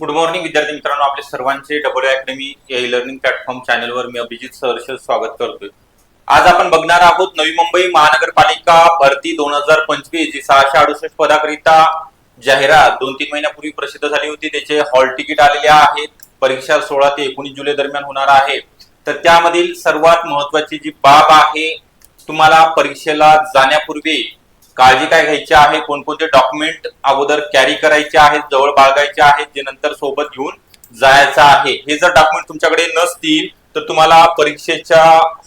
Good morning विद्यार्थी मित्रांनो. आपले सर्वांचे डबल अकॅडमी या ई लर्निंग प्लॅटफॉर्म चॅनलवर मी अभिजित सहर्ष स्वागत करतोय. आज आपण बघणार आहोत नवी मुंबई महानगरपालिका भरती दोन हजार पंचवीस जी सहाशे अडुसष्ट पदाकरिता जाहिरात दोन तीन महिन्यापूर्वी प्रसिद्ध झाली होती. त्याचे हॉल तिकीट आलेले आहेत. परीक्षा सोळा ते एकोणीस जुलै दरम्यान होणार आहे. तर त्यामधील सर्वात महत्वाची जी बाब आहे तुम्हाला परीक्षेला जाण्यापूर्वी काळजी काय घ्यायची आहे? कोणकोणते डॉक्युमेंट अगोदर कॅरी करायचे आहेत जवळ बाळगायचे आहेत जे नंतर सोबत घेऊन जायचं आहे? हे जर डॉक्युमेंट तुमच्याकडे नसतील तर तुम्हाला परीक्षेच्या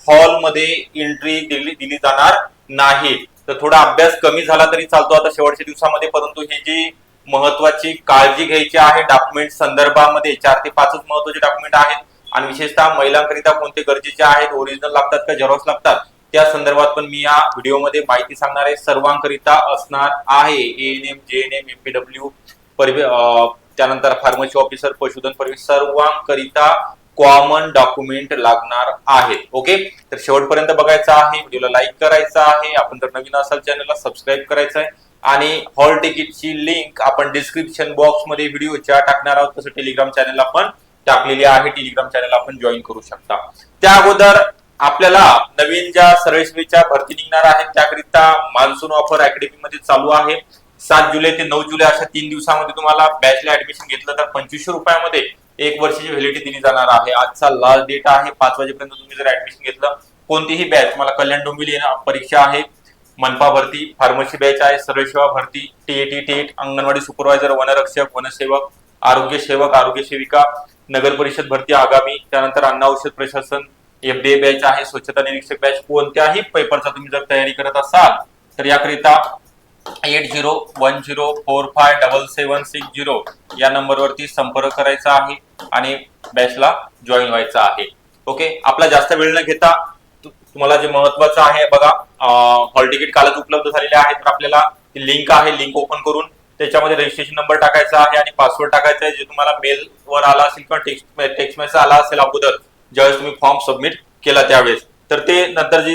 हॉलमध्ये एंट्री दिली दिली जाणार नाही. तर थोडा अभ्यास कमी झाला तरी चालतो आता शेवटच्या दिवसामध्ये परंतु हे जी महत्वाची काळजी घ्यायची आहे डॉक्युमेंट संदर्भामध्ये चार ते पाचच महत्त्वाचे डॉक्युमेंट आहेत. आणि विशेषतः महिलांकरिता कोणते गरजेचे आहेत? ओरिजिनल लागतात का? झेरॉक्स लागतात? त्या संदर्भात पण मी या व्हिडिओमध्ये माहिती सांगणार आहे. सर्वांकरिता असणार आहे N M J N M MPW त्यानंतर फार्मसी ऑफिसर पशुधन परिवेश सर्वांकरिता कॉमन डॉक्युमेंट लागणार आहेत ओके तर शेवटपर्यंत बघायचं आहे व्हिडिओला लाईक करायचं आहे. आपण जर नवीन असाल चॅनलला सबस्क्राईब करायचं आहे. आणि हॉल तिकीटची लिंक आपण डिस्क्रिप्शन बॉक्समध्ये व्हिडिओच्या टाकणार आहोत. तसं टेलिग्राम चॅनलला पण टाकलेली आहे. टेलिग्राम चॅनल आपण जॉईन करू शकता. त्या अगोदर आपल्याला नवीन ज्या सर्वेच्या भरती निघणार आहेत त्याकरिता मान्सून ऑफर अकॅडमी मध्ये चालू आहे. सात जुलै ते नऊ जुलै अशा तीन दिवसामध्ये तुम्हाला बॅचला ऍडमिशन घेतलं तर पंचवीसशे रुपयामध्ये एक वर्षाची व्हॅलिडिटी दिली जाणार आहे. आजचा लास्ट डेट आहे पाच वाजेपर्यंत तुम्ही जर ऍडमिशन घेतलं कोणतीही बॅच तुम्हाला कल्याण डोंबिवली परीक्षा आहे मनपा भरती फार्मसी बॅच आहे सर्वसेवा भरती टीएटी टेट अंगणवाडी सुपरवायझर वनरक्षक वनसेवक आरोग्य सेवक आरोग्य सेविका नगर परिषद भरती आगामी त्यानंतर अन्न औषध प्रशासन एफडीए बॅच आहे स्वच्छता निरीक्षक बॅच कोणत्याही पेपरचा तुम्ही जर तयारी करत असाल तर याकरिता eight zero one zero four five double seven six zero या नंबरवरती संपर्क करायचा आहे आणि बॅचला जॉईन व्हायचा आहे. ओके? आपला जास्त वेळ न घेता तुम्हाला जे महत्वाचं आहे बघा हॉल तिकीट कालच उपलब्ध झालेले आहे तर आपल्याला लिंक आहे लिंक ओपन करून त्याच्यामध्ये रजिस्ट्रेशन नंबर टाकायचा आहे आणि पासवर्ड टाकायचा आहे जे तुम्हाला मेल वर आला असेल किंवा टेक्स्ट टेक्स्ट मेसेज आला असेल अगोदर ज्यावेळेस तुम्ही फॉर्म सबमिट केला त्यावेळेस. तर ते नंतर जी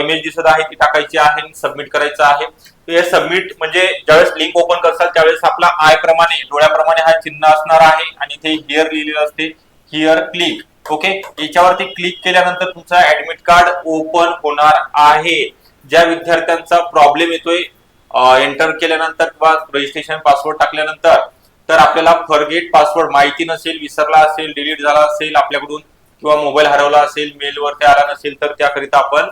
इमेज दिसत आहे ती टाकायची आहे सबमिट करायचं आहे. हे सबमिट म्हणजे ज्यावेळेस लिंक ओपन करसाल त्यावेळेस आपला आय प्रमाणे डोळ्याप्रमाणे हा चिन्ह असणार आहे आणि ते हिअर लिहिलेलं असते हिअर क्लिक ओके याच्यावरती क्लिक केल्यानंतर तुमचा ऍडमिट कार्ड ओपन होणार आहे. ज्या विद्यार्थ्यांचा प्रॉब्लेम येतोय एंटर केल्यानंतर किंवा रजिस्ट्रेशन पासवर्ड टाकल्यानंतर तर आपल्याला फॉरगेट पासवर्ड माहिती नसेल विसरला असेल डिलीट झाला असेल आपल्याकडून किंवा मोबाईल हरवला असेल मेलवर ते आला नसेल तर त्याकरिता आपण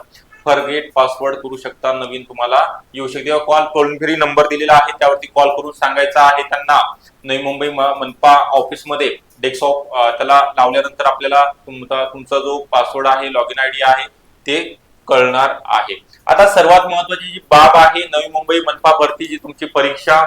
फॉरगेट पासवर्ड करू शकता नवीन तुम्हाला. येऊ शकते. कॉल टोल फ्री नंबर दिलेला आहे त्यावरती कॉल करून सांगायचा आहे त्यांना. नवी मुंबई मनपा ऑफिसमध्ये डेस्कटॉप त्याला लावल्यानंतर आपल्याला तुमचा तुमचा जो पासवर्ड आहे लॉग इन आयडी आहे ते कळणार आहे. आता सर्वात महत्वाची जी बाब आहे नवी मुंबई मनपा भरती जी तुमची परीक्षा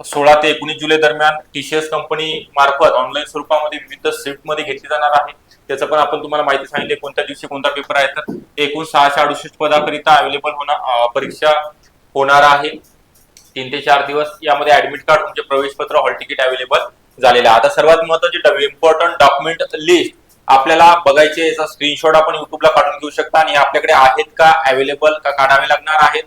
सोळा ते एकोणीस जुलै दरम्यान टीसीएस कंपनी मार्फत ऑनलाईन स्वरूपामध्ये विविध शिफ्टमध्ये घेतली जाणार आहे. त्याचं पण आपण तुम्हाला माहिती सांगितली कोणत्या दिवशी कोणता पेपर आहे तर एकूण सहाशे अडुसष्ट पदाकरिता अवेलेबल होणार परीक्षा होणार आहे. तीन ते चार दिवस यामध्ये ऍडमिट कार्ड तुमचे प्रवेशपत्र हॉल तिकीट अवेलेबल झालेलं आहे. आता सर्वात महत्त्वाचे इम्पॉर्टंट डॉक्युमेंट लिस्ट आपल्याला बघायचे याचा स्क्रीनशॉट आपण युट्यूबला काढून घेऊ शकता आणि आपल्याकडे आहेत का? अवेलेबल का? काढावे लागणार आहेत.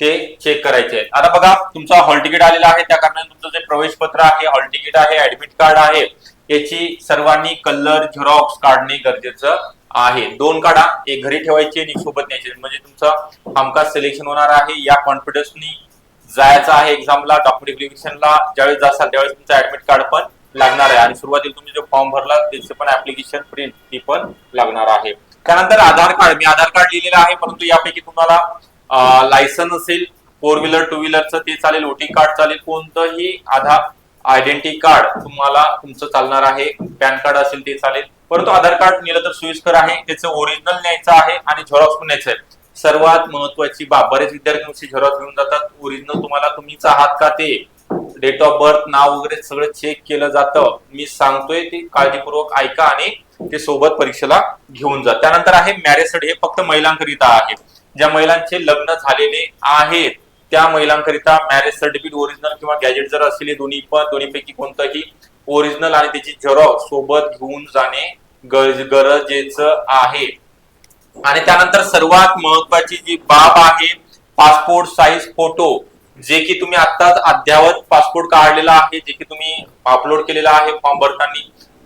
ते चेक करायचे आहेत. आता बघा तुमचा हॉल तिकीट आलेला आहे त्या कारणाने तुमचं जे प्रवेश पत्र आहे हॉल तिकीट आहे ऍडमिट कार्ड आहे याची सर्वांनी कलर झेरॉक्स काढणे गरजेचं आहे. दोन काढा एक घरी ठेवायचे आणि सोबत न्यायचे. म्हणजे तुमचं हमखास सिलेक्शन होणार आहे या कॉन्फिडन्सनी जायचं आहे एक्झामला डॉक्युमेंटिफिकेशनला ज्यावेळेस जासाल त्यावेळेस तुमचं ऍडमिट कार्ड पण लागणार आहे. आणि सुरुवातीला तुम्ही जो फॉर्म भरला त्याचे पण ऍप्लिकेशन प्रिंट ती पण लागणार आहे. त्यानंतर आधार कार्ड मी आधार कार्ड लिहिलेलं आहे परंतु यापैकी तुम्हाला लायसन असेल फोर व्हीलर टू व्हीलरचं ते चालेल ओटी कार्ड चालेल कोणतंही आधार आयडेंटिटी कार्ड तुम्हाला तुमचं चालणार आहे पॅन कार्ड असेल ते चालेल. परंतु आधार कार्ड नेलं तर सोयीस्कर आहे त्याचं ओरिजिनल न्यायचं आहे आणि झेरॉक्स पण न्यायचं आहे. सर्वात महत्वाची बाब बरेच विद्यार्थी झेरॉक्स घेऊन जातात ओरिजिनल तुम्हाला तुम्हीच आहात का ते डेट ऑफ बर्थ नाव वगैरे सगळं चेक केलं जातं. मी सांगतोय ते काळजीपूर्वक ऐका आणि ते सोबत परीक्षेला घेऊन जा. त्यानंतर आहे मॅरेज हे फक्त महिलांकरिता आहे. ज्या महिलांचे लग्न झालेले आहेत त्या महिलांकरिता मॅरेज सर्टिफिकेट ओरिजिनल किंवा गॅजेट जर असेल दोन्ही पण दोन्हीपैकी कोणतंही ओरिजिनल आणि त्याची झेरॉक्स सोबत घेऊन जाणे गरजेचं आहे. आणि त्यानंतर सर्वात महत्वाची जी बाब आहे पासपोर्ट साईज फोटो जे की तुम्ही आत्ताच अद्यावत पासपोर्ट काढलेला आहे जे की तुम्ही अपलोड केलेला आहे फॉर्म भरताना.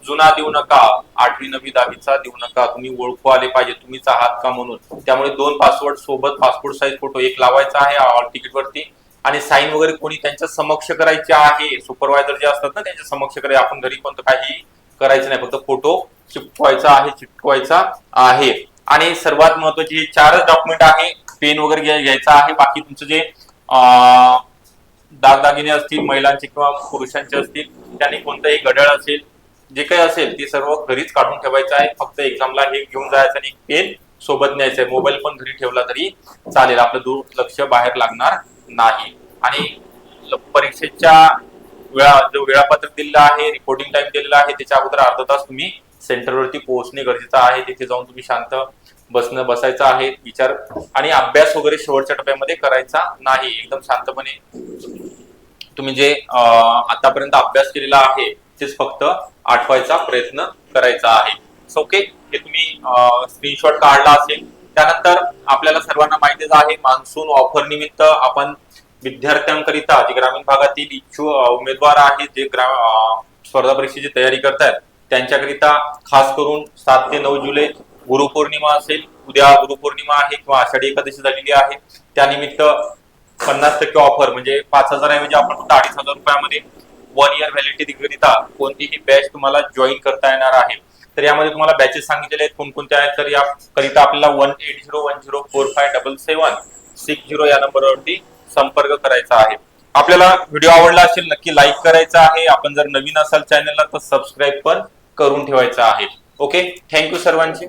जुना देऊ नका आठवी नववी दहावीचा देऊ नका तुम्ही ओळखू आले पाहिजे तुम्हीच आहात का म्हणून. त्यामुळे दोन पासवर्ड सोबत पासपोर्ट साईज फोटो एक लावायचा आहे हॉल तिकीट वरती. आणि साईन वगैरे कोणी त्यांच्या समक्ष करायचे आहे. सुपरवायझर जे असतात ना त्यांच्या समक्ष करायचे. आपण घरी कोणतं काही करायचं नाही फक्त फोटो चिपकवायचा आहे चिपकवायचा आहे. आणि सर्वात महत्त्वाचे हे चारच डॉक्युमेंट आहे पेन वगैरे घ्यायचा आहे. बाकी तुमचं जे दागदागिने असतील महिलांचे किंवा पुरुषांचे असतील त्याने कोणतंही घड्याळ असेल जे काही असेल ते सर्व घरीच काढून ठेवायचं आहे. फक्त एक्झामला हे घेऊन जायचं आणि पेन सोबत न्यायचं आहे. मोबाईल पण घरी ठेवला तरी चालेल. आपलं दुर्लक्ष बाहेर लागणार नाही. आणि परीक्षेच्या वेळा जो वेळापत्रक दिलेला आहे रिपोर्टिंग टाइम दिलेला आहे त्याच्या अगोदर अर्धा तास तुम्ही सेंटरवरती पोहोचणे गरजेचं आहे. तिथे जाऊन तुम्ही शांत बसणं बसायचं आहे. विचार आणि अभ्यास वगैरे शेवटच्या टप्प्यामध्ये करायचा नाही. एकदम शांतपणे तुम्ही जे आतापर्यंत अभ्यास केलेला आहे तेच फक्त आठवायचा प्रयत्न करायचा आहे. ओके हे तुम्ही स्क्रीनशॉट काढला असेल. त्यानंतर आपल्याला सर्वांना माहितीच आहे मान्सून ऑफर निमित्त आपण विद्यार्थ्यांकरिता जे ग्रामीण भागातील इच्छुक उमेदवार आहेत जे ग्रा स्पर्धा परीक्षेची तयारी करतायत त्यांच्याकरिता खास करून सात ते नऊ जुलै गुरुपौर्णिमा असेल. उद्या गुरुपौर्णिमा आहे किंवा आषाढी एकादशी झालेली आहे. त्यानिमित्त पन्नास टक्के ऑफर म्हणजे पाच हजाराऐवजी आपण फक्त अडीच हजार रुपयामध्ये वन इयर व्हॅलिडिटी करिता कोणतीही बॅच तुम्हाला जॉईन करता येणार आहे. तर यामध्ये तुम्हाला बॅचेस सांगितलेले आहेत कोणकोणत्या आहेत तर या करिता आपल्याला one eight zero one zero four five double seven six zero या नंबरवरती संपर्क करायचा आहे. आपल्याला व्हिडिओ आवडला असेल नक्की लाईक करायचा आहे. आपण जर नवीन असाल चॅनलला तर सबस्क्राईब पण करून ठेवायचा आहे. ओके थँक्यू सर्वांची.